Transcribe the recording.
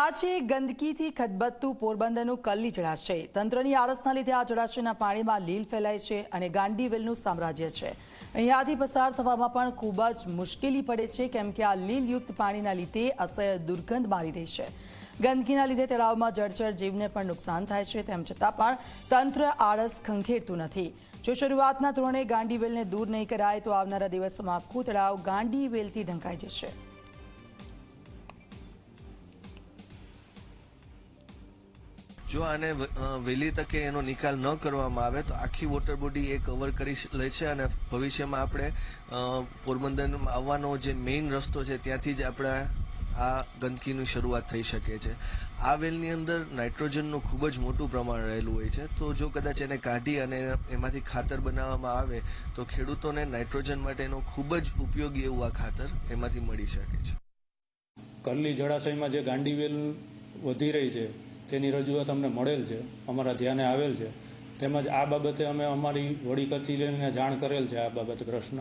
વાત છે, ગંદકીથી ખદબદતું પોરબંદરનું કલ્લી જળાશય. તંત્રની આળસના લીધે આ જળાશયના પાણીમાં લીલ ફેલાય છે અને ગાંડીવેલનું સામ્રાજ્ય છે. અહીંયાથી પસાર થવામાં પણ ખૂબ જ મુશ્કેલી પડે છે, કેમ કે આ લીલયુક્ત પાણીના લીધે અસહ્ય દુર્ગંધ મારી રહી છે. ગંદકીના લીધે તળાવમાં જળચર જીવને પણ નુકસાન થાય છે, તેમ છતાં પણ તંત્ર આળસ ખંખેરતું નથી. જો શરૂઆતના ધોરણે ગાંડીવેલને દૂર નહીં કરાય, તો આવનારા દિવસોમાં આખું તળાવ ગાંડીવેલથી ઢંકાઈ જશે. જો આને વહેલી તકે એનો નિકાલ ન કરવામાં આવે, તો આખી વોટર બોડી એ કવર કરી લે છે અને ભવિષ્યમાં આપણે પોરબંદરમાં આવવાનો જે મેઇન રસ્તો છે, ત્યાંથી જ આપણે આ ગંદકીની શરૂઆત થઈ શકે છે. આ વેલની અંદર નાઇટ્રોજનનું ખૂબ જ મોટું પ્રમાણ રહેલું હોય છે. તો જો કદાચ એને કાઢી અને એમાંથી ખાતર બનાવવામાં આવે, તો ખેડૂતોને નાઇટ્રોજન માટેનો ખૂબ જ ઉપયોગી એવું આ ખાતર એમાંથી મળી શકે છે. કરલી જળાશયમાં જે ગાંડીવેલ વધી રહી છે તેની રજૂઆત અમને મળેલ છે, અમારા ધ્યાને આવેલ છે. તેમજ આ બાબતે અમે અમારી વડી કચેરીને જાણ કરેલ છે આ બાબત પ્રશ્ન